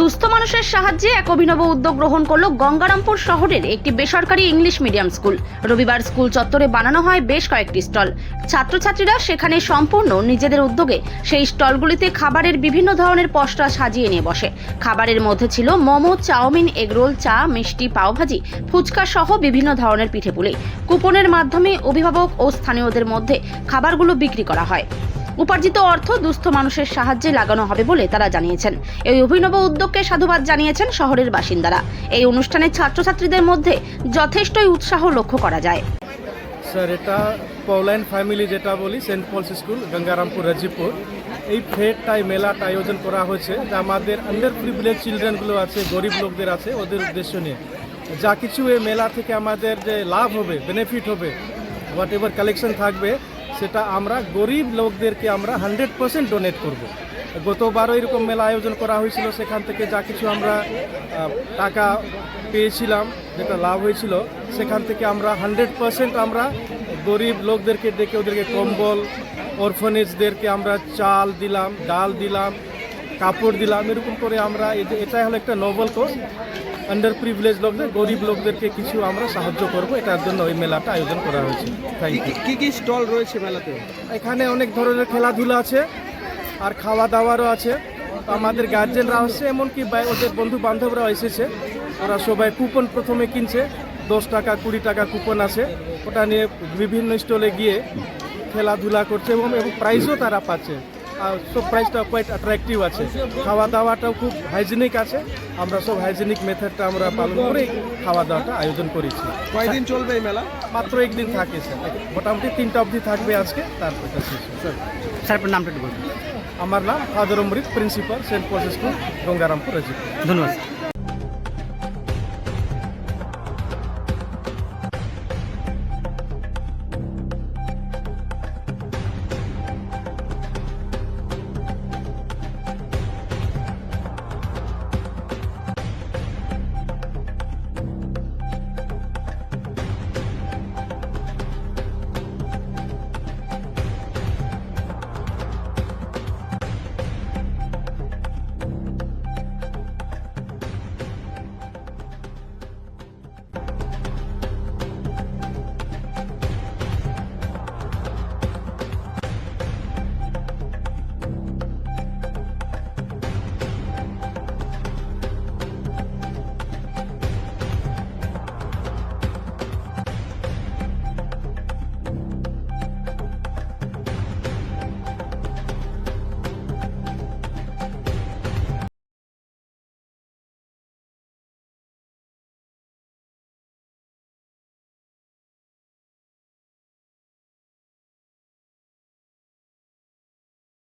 দুস্থ মানুষের সাহায্যে এক অভিনব উদ্যোগ গ্রহণ করল গঙ্গারামপুর শহরের একটি বেসরকারি ইংলিশ মিডিয়াম স্কুল। রবিবার স্কুল চত্বরে বানানো হয় বেশ কয়েকটি স্টল। ছাত্রছাত্রীরা সেখানে সম্পূর্ণ নিজেদের উদ্যোগে সেই স্টলগুলিতে খাবারের বিভিন্ন ধরনের পসরা সাজিয়ে নিয়ে বসে। খাবারের মধ্যে ছিল মোমো, চাউমিন, এগরোল, চা, মিষ্টি, পাওভাজি, ফুচকা সহ বিভিন্ন ধরনের পিঠেপুলি। কুপনের মাধ্যমে অভিভাবক ও স্থানীয়দের মধ্যে খাবারগুলো বিক্রি করা হয়। উপার্জিত অর্থ দুস্থ মানুষের সাহায্যে লাগানো হবে বলে তারা জানিয়েছেন। এই অভিনব উদ্যোগকে সাধুবাদ জানিয়েছেন শহরের বাসিন্দারা। এই অনুষ্ঠানে ছাত্রছাত্রীদের মধ্যে যথেষ্টই উৎসাহ লক্ষ্য করা যায়। স্যার, এটা পৌলাইন ফ্যামিলি যেটা বলি, Saint Paul's school, Gangarampur, Rajibpur. এই ফেডটাই মেলাটা আয়োজন করা হয়েছে। যা আমাদের আন্ডার প্রিভিলেজ চিলড্রেনগুলো আছে, গরিব লোকদের আছে, ওদের উদ্দেশ্য নিয়ে। যা কিছু এই মেলা থেকে আমাদের যে লাভ হবে বেনিফিট হবে হোয়াট এভার কালেকশন থাকবে সেটা আমরা গরিব লোকদেরকে আমরা হান্ড্রেড পার্সেন্ট ডোনেট করব। গতবারও এরকম মেলা আয়োজন করা হয়েছিল, সেখান থেকে যা কিছু আমরা টাকা পেয়েছিলাম, যেটা লাভ হয়েছিল, সেখান থেকে আমরা হান্ড্রেড পার্সেন্ট আমরা গরিব লোকদেরকে ডেকে ওদেরকে কম্বল, অরফানেজদেরকে আমরা চাল দিলাম, ডাল দিলাম, কাপড় দিলাম, এরকম করে আমরা এটাই হলো একটা নোবেল কোর্স আন্ডার প্রিভিলেজ লোকদের গরিব লোকদেরকে কিছু আমরা সাহায্য করব। এটার জন্য ওই মেলাটা আয়োজন করা হয়েছে। কি কি স্টল রয়েছে মেলাতে? এখানে অনেক ধরনের খেলাধুলা আছে আর খাওয়া দাওয়ারও আছে। আমাদের গার্জেনরা আসছে এমনকি ওদের বন্ধু বান্ধবরাও এসেছে। ওরা সবাই কুপন প্রথমে কিনছে দশ টাকা কুড়ি টাকা কুপন আছে। ওটা নিয়ে বিভিন্ন স্টলে গিয়ে খেলাধুলা করছে এবং এবং প্রাইজও তারা পাচ্ছে। সব প্রাইসটা কোয়াইট অ্যাট্রাকটিভ আছে। খাওয়া দাওয়াটাও খুব হাইজিনিক আছে। আমরা সব হাইজিনিক মেথডটা আমরা পালন করে খাওয়া দাওয়াটা আয়োজন করেছি। কয়দিন চলবে এই মেলা? মাত্র একদিন থাকে স্যার মোটামুটি তিনটা অবধি থাকবে আজকে তারপর স্যার। স্যার নামটা একটু বলুন। আমার নাম father Amrit principal Saint Paul school Gangarampur Rajib ধন্যবাদ।